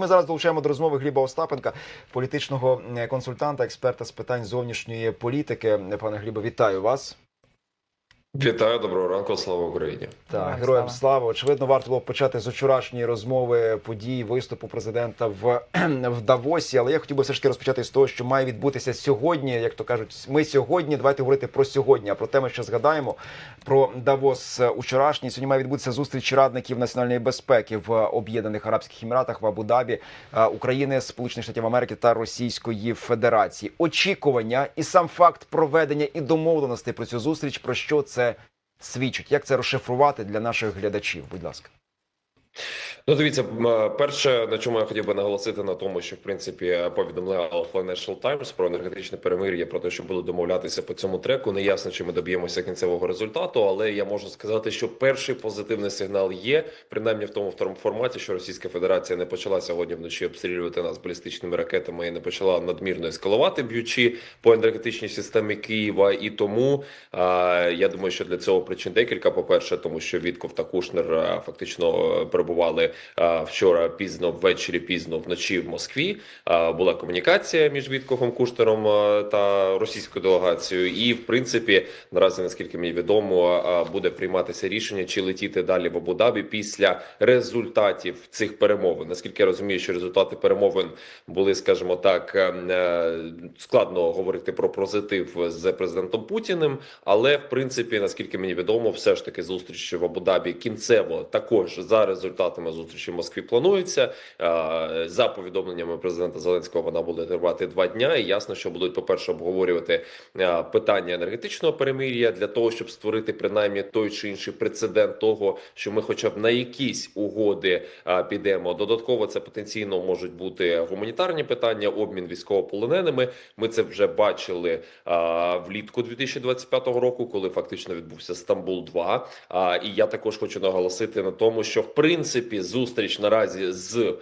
Ми зараз долучаємо до розмови Гліба Остапенка, політичного е, консультанта, експерта з питань зовнішньої політики. Пане Глібо, вітаю вас. Вітаю, доброго ранку, слава Україні. Так, Героям героям слава. Очевидно, варто було почати з вчорашньої розмови подій виступу президента в, в Давосі. Але я хотів би все ж таки розпочати з того, що має відбутися сьогодні. Як то кажуть, ми сьогодні. Давайте говорити про сьогодні. А про те, ми ще згадаємо про Давос е, учорашній. Сьогодні має відбутися зустріч радників національної безпеки в Об'єднаних Арабських Еміратах в Абу-Дабі, е, України, Сполучених Штатів Америки та Російської Федерації. Очікування і сам факт проведення і домовленостей про цю зустріч. Про що це свідчить? Як це розшифрувати для наших глядачів? Будь ласка. Ну, дивіться, перше, на чому я хотів би наголосити, на тому, що в принципі повідомляла Financial Times про енергетичне перемир'я, про те, що будуть домовлятися по цьому треку. Не ясно, чи ми доб'ємося кінцевого результату, але я можу сказати, що перший позитивний сигнал є, принаймні в тому второму форматі, що Російська Федерація не почала сьогодні вночі обстрілювати нас балістичними ракетами і не почала надмірно ескалувати, б'ючи по енергетичній системі Києва. І тому а, я думаю, що для цього причин декілька. По перше, тому що Вітков та Кушнер а, фактично е, перебували вчора пізно ввечері, пізно вночі в Москві. Була комунікація між Вітковим Кушнером та російською делегацією. І в принципі, наразі, наскільки мені відомо, буде прийматися рішення, чи летіти далі в Абу-Дабі після результатів цих перемовин. Наскільки я розумію, що результати перемовин були, скажімо так, е, е, складно говорити про позитив з президентом Путіним, але в принципі, наскільки мені відомо, все ж таки зустріч в Абу-Дабі кінцево також за результатами зустрічі в Москві планується. Е, За повідомленнями президента Зеленського, вона буде тривати два дня. І ясно, що будуть по перше обговорювати е, питання енергетичного перемир'я для того, щоб створити принаймні той чи інший прецедент того, що ми, хоча б на якісь угоди підемо. Додатково це потенційно можуть бути гуманітарні питання, обмін військовополоненими. Ми це вже бачили влітку 2025 року, коли фактично відбувся Стамбул 2 А, і я також хочу наголосити на тому, що в принципі зустріч наразі з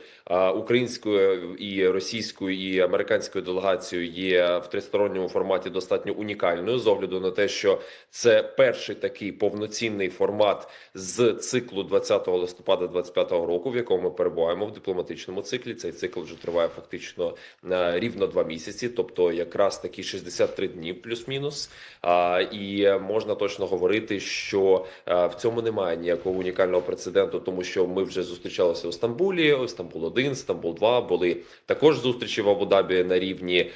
українською і російською і американською делегацією є в тристоронньому форматі достатньо унікальною з огляду на те, що це перший такий повноцінний формат з циклу 20 листопада 25 року, в якому ми перебуваємо в дипломатичному циклі. Цей цикл вже триває фактично рівно два місяці, тобто якраз такі 63 дні, плюс-мінус. І можна точно говорити, що в цьому немає ніякого унікального прецеденту, тому що ми вже зустрічалися у Стамбулі. Стамбул 1 Стамбул 2 були також зустрічі в Абу-Дабі на рівні е,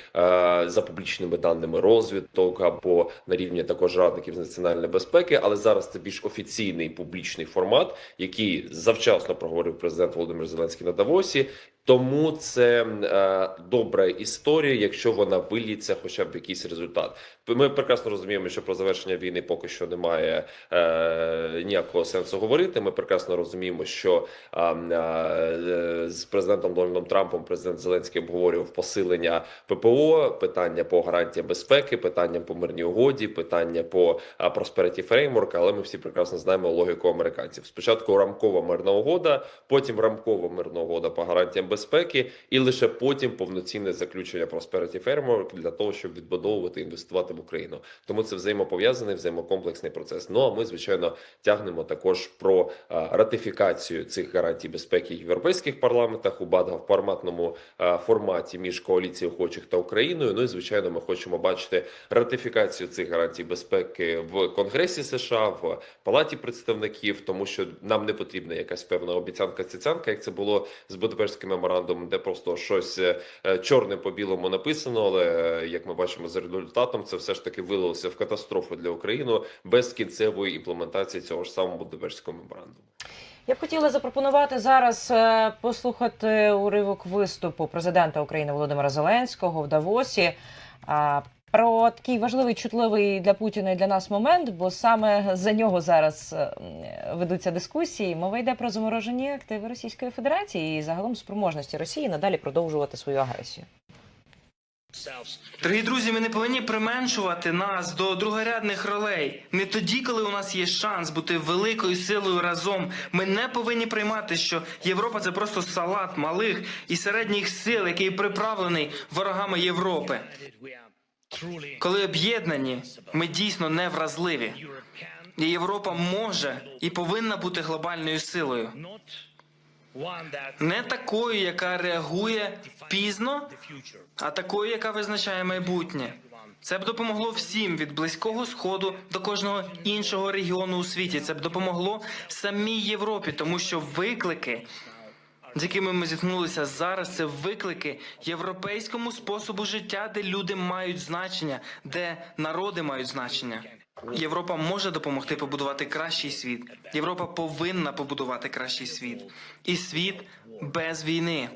за публічними даними розвідок або на рівні також радників з національної безпеки. Але зараз це більш офіційний публічний формат, який завчасно проговорив президент Володимир Зеленський на Давосі. Тому це е, добра історія, якщо вона виліться, хоча б якийсь результат. Ми прекрасно розуміємо, що про завершення війни поки що немає е, ніякого сенсу говорити. Ми прекрасно розуміємо, що е, е, з президентом Дональдом Трампом президент Зеленський обговорював посилення ППО, питання по гарантії безпеки, питання по мирній угоді, питання по Prosperity Framework, Але ми всі прекрасно знаємо логіку американців. Спочатку рамкова мирна угода, потім рамкова мирна угода по гарантіям безпеки, і лише потім повноцінне заключення Prosperity Framework для того, щоб відбудовувати інвестувати в Україну. Тому це взаємопов'язаний, взаємокомплексний процес. Ну а ми звичайно тягнемо також про ратифікацію цих гарантій безпеки в європейських парламентах у БАДГА в форматному форматі між коаліцією охочих та Україною. Ну і звичайно, ми хочемо бачити ратифікацію цих гарантій безпеки в Конгресі США в Палаті представників, тому що нам не потрібна якась певна обіцянка цяцянка, як це було з Будапештським меморандумом, де просто щось чорне по білому написано. Але е, як ми бачимо за результатом, це все ж таки вилилося в катастрофу для України без кінцевої імплементації цього ж самого Будапештського меморандуму. Я б хотіла запропонувати зараз е, послухати уривок виступу президента України Володимира Зеленського в Давосі. Про такий важливий, чутливий для Путіна і для нас момент, бо саме за нього зараз е, ведуться дискусії. Мова йде про заморожені активи Російської Федерації і загалом спроможності Росії надалі продовжувати свою агресію. Дорогі друзі, ми не повинні применшувати нас до другорядних ролей. Не тоді, коли у нас є шанс бути великою силою разом. Ми не повинні приймати, що Європа це просто салат малих і середніх сил, який приправлений ворогами Європи. Коли об'єднані, ми дійсно невразливі. І Європа може і повинна бути глобальною силою. Не такою, яка реагує пізно, а такою, яка визначає майбутнє. Це б допомогло всім від близького сходу до кожного іншого регіону у світі. Це б допомогло самій Європі, тому що виклики, з якими ми зіткнулися зараз, це виклики європейському способу життя, де люди мають значення, де народи мають значення. Європа може допомогти побудувати кращий світ. Європа повинна побудувати кращий світ. І світ без війни.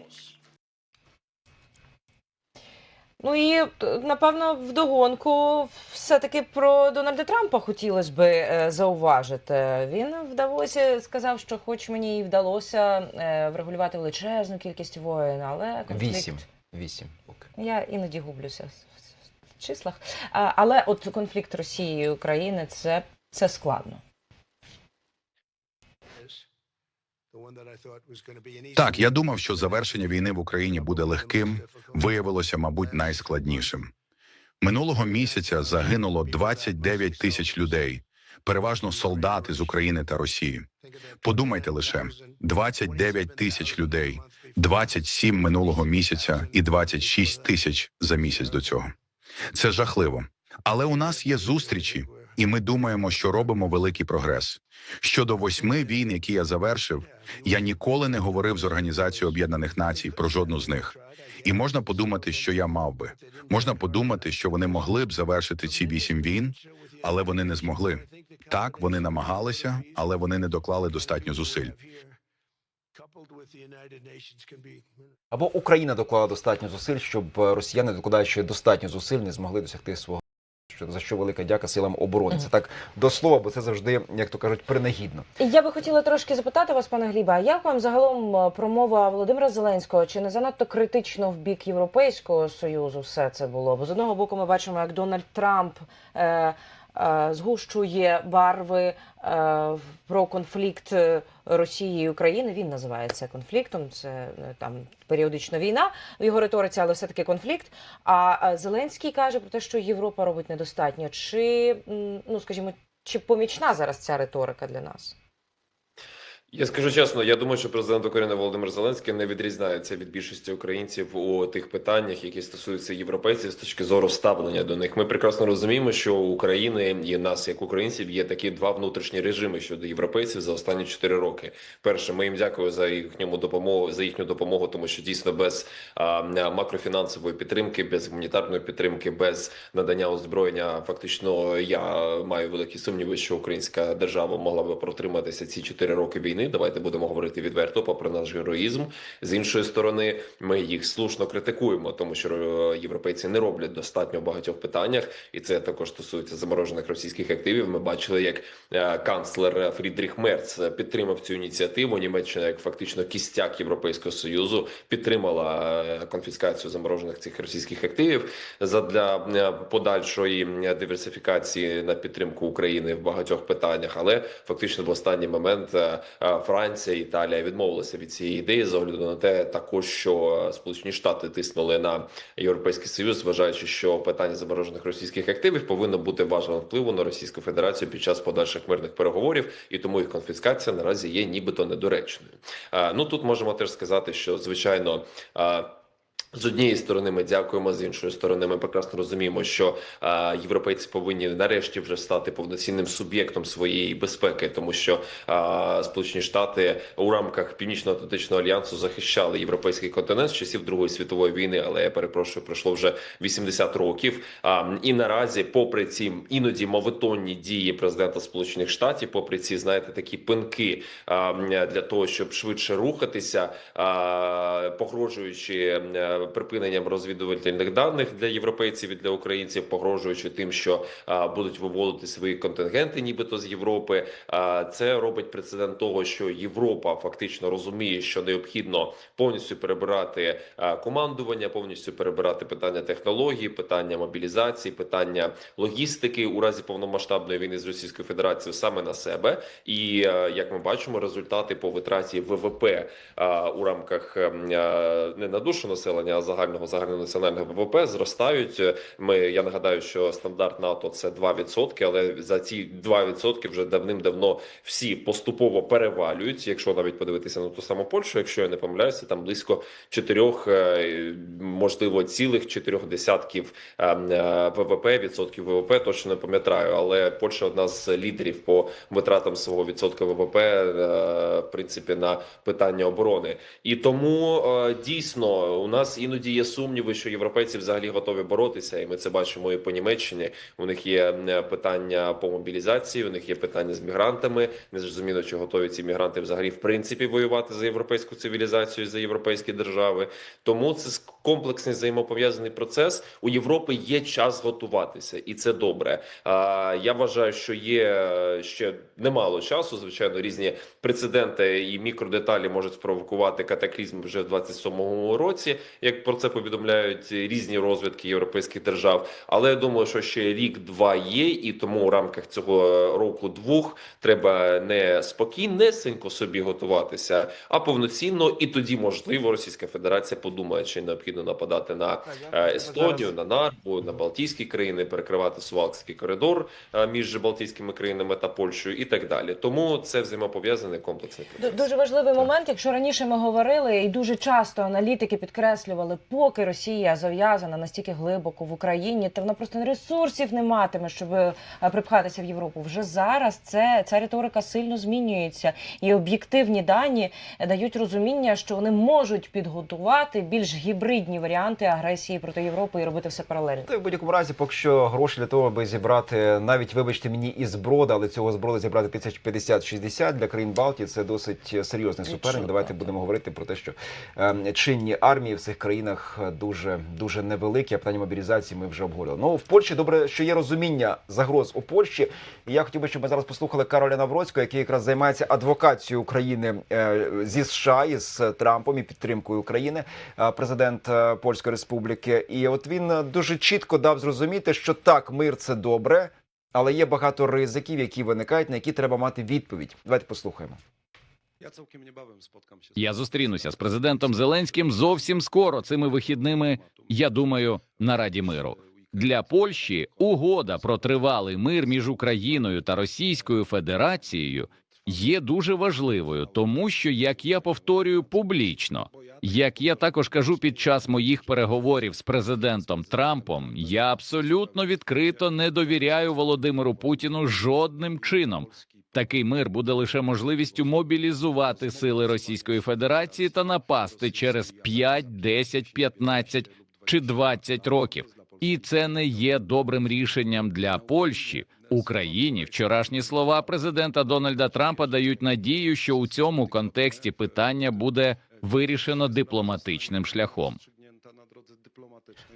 Ну і е, напевно вдогонку все-таки про Дональда Трампа хотілося би е, зауважити. Він в Давосі сказав, що, хоч мені і вдалося е, врегулювати величезну кількість воїн, але конфлікт... Вісім. Вісім. Я іноді гублюся в- числах. Але от конфлікт Росії і України це, це складно. Так, я думав, що завершення війни в Україні буде легким, виявилося, мабуть, найскладнішим. Минулого місяця загинуло 29 тисяч людей, переважно солдати з України та Росії. Подумайте лише: 29 тисяч людей, 27 минулого місяця і 26 тисяч за місяць до цього. Це жахливо. Але у нас є зустрічі, і ми думаємо, що робимо великий прогрес. Щодо восьми війн, які я завершив, я ніколи не говорив з Організацією Об'єднаних Націй про жодну з них. І можна подумати, що я мав би. Можна подумати, що вони могли б завершити ці вісім війн, але вони не змогли. Так, вони намагалися, але вони не доклали достатньо зусиль. Або Україна доклала достатньо зусиль, щоб е, росіяни, докладаючи достатньо зусиль, не змогли досягти свого. За що велика дяка силам оборони. Це так до слова, бо це завжди, як то кажуть, принагідно. Я би хотіла трошки запитати вас, пане Гліба, як вам загалом е, промова Володимира Зеленського? Чи не занадто критично в бік Європейського союзу все це було? Бо з одного боку ми бачимо, як Дональд Трамп е, згущує барви е, про конфлікт е, Росії і України. Він називає це конфліктом. Це е, там періодично війна в його риториці, але все таки конфлікт. А е, Зеленський каже про те, що Європа робить недостатньо. Чи ну скажімо, чи помічна зараз ця риторика для нас? Я скажу чесно, я думаю, що президент України Володимир Зеленський не відрізняється від більшості українців у тих питаннях, які стосуються європейців з точки зору ставлення до них. Ми прекрасно розуміємо, що у України і нас, як українців, є такі два внутрішні режими щодо європейців за останні чотири роки. Перше, ми їм дякую за їхньому допомогу за їхню допомогу, тому що дійсно без а, макрофінансової підтримки, без гуманітарної підтримки, без надання озброєння, фактично я маю великі сумніви, що українська держава могла би протриматися ці чотири роки війни. Давайте будемо говорити відверто, попри наш героїзм. З іншої сторони, ми їх слушно критикуємо, тому що е, європейці не роблять достатньо в багатьох питаннях, і це також стосується заморожених російських активів. Ми бачили, як е, канцлер Фрідріх Мерц підтримав цю ініціативу. Німеччина, як фактично кістяк Європейського союзу, підтримала е, конфіскацію заморожених цих російських активів задля подальшої диверсифікації на підтримку України в багатьох питаннях. Але фактично в останній момент Франція, Італія відмовилися від цієї ідеї з огляду на те, також що е, Сполучені Штати тиснули на Європейський Союз, вважаючи, що питання заморожених російських активів повинно бути важливим впливу на Російську Федерацію під час подальших мирних переговорів, і тому їх конфіскація наразі є нібито недоречною. Е, Ну тут можемо теж сказати, що звичайно. Е, з однієї сторони ми дякуємо, з іншої сторони, ми прекрасно розуміємо, що е, європейці повинні нарешті вже стати повноцінним суб'єктом своєї безпеки, тому що е, Сполучені Штати у рамках Північно-Атлантичного альянсу захищали європейський континент з часів Другої світової війни. Але я перепрошую, пройшло вже 80 років. А, і наразі, попри ці іноді мовитонні дії президента Сполучених Штатів, попри ці знаєте такі пинки а, для того, щоб швидше рухатися, а, погрожуючи е, припиненням розвідувальних даних для європейців і для українців, погрожуючи тим, що будуть виводити свої контингенти, нібито з Європи. Це робить прецедент того, що Європа фактично розуміє, що необхідно повністю перебирати командування, повністю перебирати питання технології, питання мобілізації, питання логістики у разі повномасштабної війни з Російською Федерацією саме на себе. І як ми бачимо, результати по витраті ВВП у рамках е, не на душу населення. Населення загального загальнонаціонального ВВП зростають. Ми я нагадаю, що стандарт НАТО це 2%, але за ці 2% вже давним-давно всі поступово перевалюють. Якщо навіть подивитися на ту саму Польщу, якщо я не помиляюся, там близько 4, е, можливо, цілих 4 десятків е, е, ВВП, відсотків ВВП, точно не пам'ятаю, але Польща одна з лідерів по витратам свого відсотка ВВП, в принципі, на питання оборони. І тому дійсно у нас іноді є сумніви, що європейці взагалі готові боротися, і ми це бачимо і по Німеччині. У них є питання по мобілізації, у них є питання з мігрантами. Не зрозуміло, чи готові ці мігранти взагалі в принципі воювати за європейську цивілізацію, за європейські держави. Тому це комплексний взаємопов'язаний процес. У Європи є час готуватися, і це добре. Я вважаю, що є е, ще немало часу. Звичайно, різні прецеденти і мікродеталі можуть спровокувати катаклізм вже в 27-му році, як про це повідомляють різні розвідки європейських держав. Але я думаю, що ще рік-два є, і тому у рамках цього року двох треба не спокійнесенько собі готуватися, а повноцінно. І тоді, можливо, Російська Федерація подумає, чи необхідно нападати на е, Естонію, на Нарву, на Балтійські країни, перекривати Сувалкський коридор е, між Балтійськими країнами та Польщею, і так далі. Тому це взаємопов'язаний комплексний процес. Дуже важливий момент. Якщо раніше ми говорили, і дуже часто аналітики підкреслювали, поки Росія зав'язана настільки глибоко в Україні, то вона просто ресурсів не матиме, щоб е, припхатися в Європу. Вже зараз це ця риторика сильно змінюється, і об'єктивні дані дають розуміння, що вони можуть підготувати більш гібридні варіанти агресії проти Європи і робити все паралельно. Та в будь-якому разі, поки що гроші для того, аби зібрати навіть, вибачте мені, і зброда, але цього зброди зібрати тисяч 50-60 для країн Балтії це досить серйозний суперник. Давайте будемо говорити про те, що е, чинні армії в цих країнах дуже дуже невеликі. А питання мобілізації ми вже обговорили. Ну в Польщі добре, що є розуміння загроз у Польщі. І я хотів би, щоб ми зараз послухали Кароля Навроцького, який якраз займається адвокацією України е, зі США із Трампом і підтримкою України, е, президент е, Польської Республіки. І от він е, дуже чітко дав зрозуміти, що так, мир це добре, але є багато ризиків, які виникають, на які треба мати відповідь. Давайте послухаємо. Я цілком небавим споткам się. Я зустрінуся з президентом Зеленським зовсім скоро цими вихідними. Я думаю, на Раді миру для Польщі угода про тривалий мир між Україною та Російською Федерацією є дуже важливою, тому що як я повторюю публічно, як я також кажу під час моїх переговорів з президентом Трампом, я абсолютно відкрито не довіряю Володимиру Путіну жодним чином. Такий мир буде лише можливістю мобілізувати сили Російської Федерації та напасти через 5, 10, 15 чи 20 років. І це не є добрим рішенням для Польщі. Україні вчорашні слова президента Дональда Трампа дають надію, що у цьому контексті питання буде вирішено дипломатичним шляхом.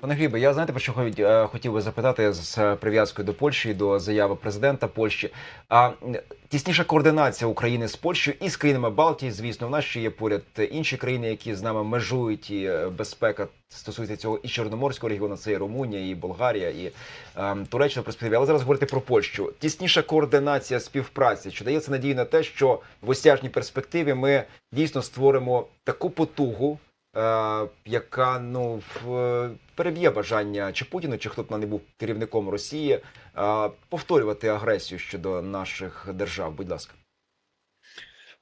Пане Глібе, я знаєте про що е, хотів би запитати з прив'язкою до Польщі, до заяви президента Польщі. А тісніша координація України з Польщею і з країнами Балтії, звісно, в нас ще є поряд інші країни, які з нами межують, і е, безпека стосується цього і Чорноморського регіону, це і Румунія, і Болгарія, і е, Туреччина в перспективі. Але зараз говорити про Польщу. Тісніша координація співпраці, чи дається надію на те, що в осяжній перспективі ми дійсно створимо таку потугу. Е, яка ну переб'є бажання чи Путіну, чи хто б не був керівником Росії, е, повторювати агресію щодо наших держав. Будь ласка.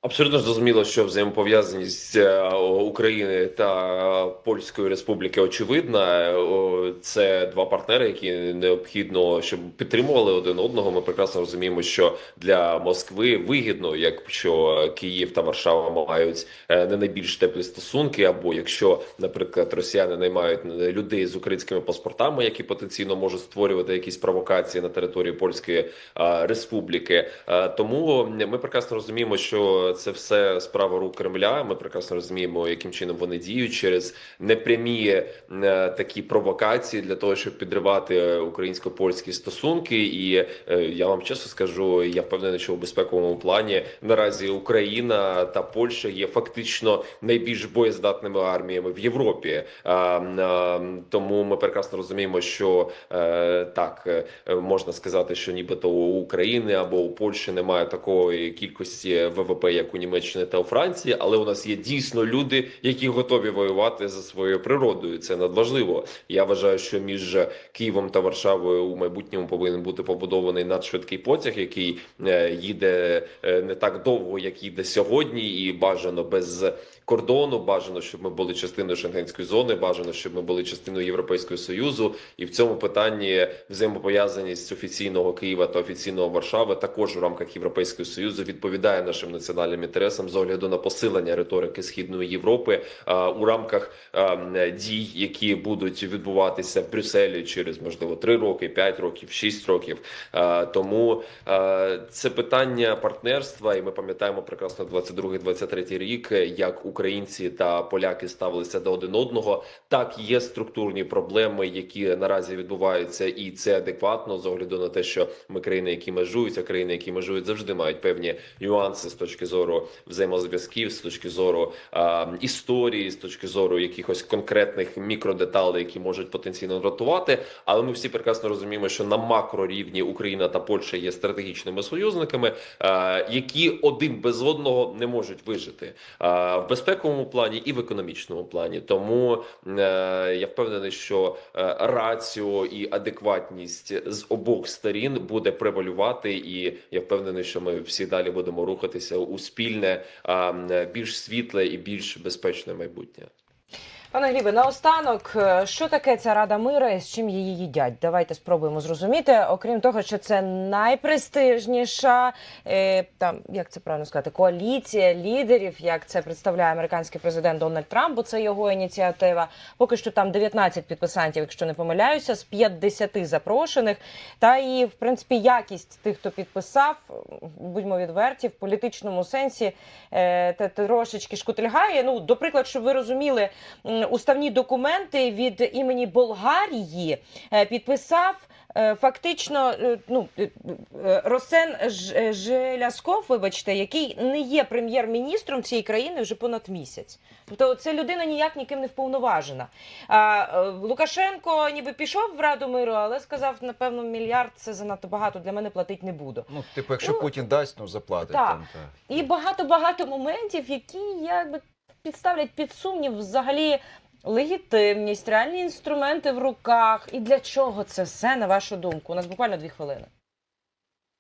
Абсолютно зрозуміло, що взаємопов'язаність е, України та Польської Республіки очевидна. Це два партнери, які необхідно, щоб підтримували один одного. Ми прекрасно розуміємо, що для Москви вигідно, якщо Київ та Варшава мають е, не найбільш теплі стосунки, або якщо, наприклад, росіяни наймають людей з українськими паспортами, які потенційно можуть створювати якісь провокації на території Польської е, Республіки. Е, Тому ми прекрасно розуміємо, що це все справа рук Кремля. Ми прекрасно розуміємо, яким чином вони діють через непрямі е, такі провокації для того, щоб підривати е, українсько-польські стосунки. І е, я вам чесно скажу, я впевнений, що у безпековому плані наразі Україна та Польща є фактично найбільш боєздатними арміями в Європі. Тому ми прекрасно розуміємо, що так можна сказати, що нібито у України або у Польщі немає такої кількості ВВП, як у Німеччині та у Франції, але у нас є дійсно люди, які готові воювати за своєю природою. Це надважливо. Я вважаю, що між Києвом та Варшавою у майбутньому повинен бути побудований надшвидкий потяг, який е, їде е, не так довго, як їде сьогодні, і бажано без кордону. Бажано, щоб ми були частиною шенгенської зони. Бажано, щоб ми були частиною Європейського союзу. І в цьому питанні взаємопов'язаність офіційного Києва та офіційного Варшави також у рамках Європейського союзу відповідає нашим національним інтересам з огляду на посилення риторики східної Європи а, у рамках а, дій, які будуть відбуватися в Брюсселі через можливо 3 роки, 5 років, 6 років. А, Тому а, це питання партнерства, і ми пам'ятаємо прекрасно 22-23 рік, як українці та поляки ставилися до один одного. Так є структурні проблеми, які наразі відбуваються, і це адекватно з огляду на те, що ми країни, які межують, а країни, які межують, завжди мають певні нюанси з точки зору взаємозв'язків, з точки зору а, історії, з точки зору якихось конкретних мікродеталей, які можуть потенційно дратувати. Але ми всі прекрасно розуміємо, що на макрорівні Україна та Польща є стратегічними союзниками, а, які один без одного не можуть вижити а, в безпековому плані і в економічному плані. Тому е, я впевнений, що е, раціо і адекватність з обох сторін буде превалювати, і я впевнений, що ми всі далі будемо рухатися у спільне, більш світле і більш безпечне майбутнє. Пане Глібе, наостанок, е, що таке ця Рада мира і з чим її їдять? Давайте спробуємо зрозуміти. Окрім того, що це найпрестижніша е, там, як це правильно сказати, коаліція лідерів, як це представляє американський президент Дональд Трамп, бо це його ініціатива. Поки що там 19 підписантів, якщо не помиляюся, з 50 запрошених. Та і в принципі якість тих, хто підписав, будьмо відверті, в політичному сенсі е, трошечки шкутильгає. Ну, до прикладу, щоб ви розуміли, уставні документи від імені Болгарії е, підписав. е, Фактично, е, ну Росен Желясков, вибачте, який не є прем'єр-міністром цієї країни вже понад місяць. Тобто, це людина ніяк ніким не вповноважена. А Лукашенко ніби пішов в Раду миру, але сказав, напевно, мільярд це занадто багато для мене платити не буду. Ну, типу, якщо Ну, Путін дасть, ну заплатить. так. Там, та. І багато-багато моментів, які якби підставлять під сумнів взагалі легітимність, реальні інструменти в руках. І для чого це все, на вашу думку? У нас буквально дві хвилини.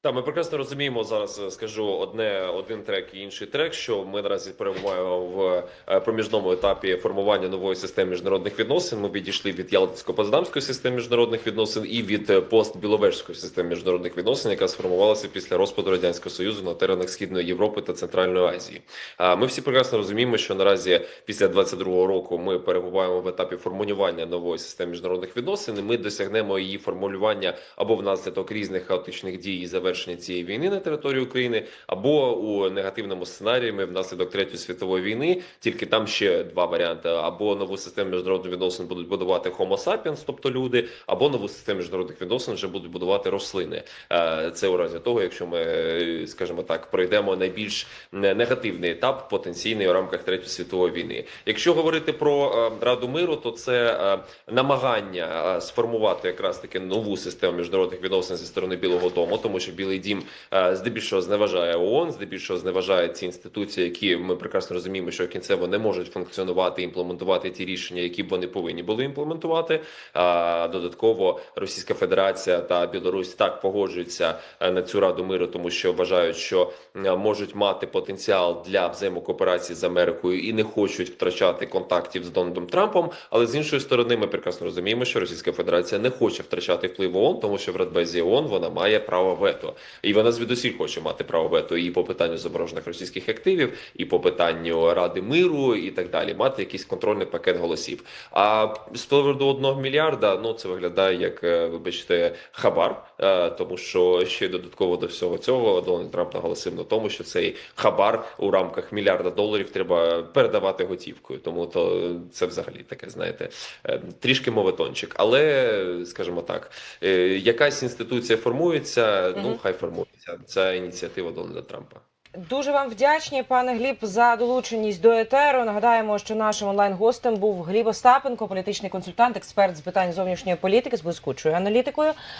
Так, ми прекрасно розуміємо зараз. е, Скажу одне один трек і інший трек. Що ми наразі перебуваємо в е, проміжному етапі формування нової системи міжнародних відносин. Ми відійшли від Ялтинсько-Поздамської системи міжнародних відносин і від е, постбіловежської системи міжнародних відносин, яка сформувалася після розпаду радянського союзу на теренах східної Європи та Центральної Азії. А ми всі прекрасно розуміємо, що наразі після 22-го року ми перебуваємо в етапі формулювання нової системи міжнародних відносин. і Ми досягнемо її формулювання або внаслідок різних хаотичних дій і завершення цієї війни на території України, або у негативному сценарії ми внаслідок третьої світової війни. Тільки там ще два варіанти: або нову систему міжнародних відносин будуть будувати Homo sapiens, тобто люди, або нову систему міжнародних відносин вже будуть будувати рослини. Е, Це у разі того, якщо ми, е, скажімо так, пройдемо найбільш негативний етап потенційний у рамках третьої світової війни. Якщо говорити про е, Раду миру, то це е, намагання е, сформувати якраз таки нову систему міжнародних відносин зі сторони Білого Дому, тому що Білий Дім е, здебільшого зневажає ООН, здебільшого зневажає ці інституції, які ми прекрасно розуміємо, що кінцево не можуть функціонувати імплементувати ті рішення, які б вони повинні були імплементувати. А додатково Російська Федерація та Білорусь так погоджуються е, на цю раду миру, тому що вважають, що е, можуть мати потенціал для взаємокооперації з Америкою і не хочуть втрачати контактів з Дональдом Трампом. Але з іншої сторони, ми прекрасно розуміємо, що Російська Федерація не хоче втрачати вплив ООН, тому що в Радбезі ООН вона має право вето, і вона звідусіль хоче мати право вето і по питанню заморожених російських активів, і по питанню Ради миру, і так далі, мати якийсь контрольний пакет голосів. А з приводу одного мільярда, ну це виглядає як, е, вибачте, хабар, е, тому що ще додатково до всього цього Дональд Трамп наголосив на тому, що цей хабар у рамках мільярда доларів треба передавати готівкою. Тому то це взагалі таке, знаєте, е, трішки моветончик. Але скажімо так, е, якась інституція формується. Ну. Хай формується. Це ініціатива Дональда Трампа. Дуже вам вдячні, пане Гліб, за долученість до етеру. Нагадаємо, що нашим онлайн-гостем був Гліб Остапенко, політичний консультант, експерт з питань зовнішньої політики з блискучою аналітикою.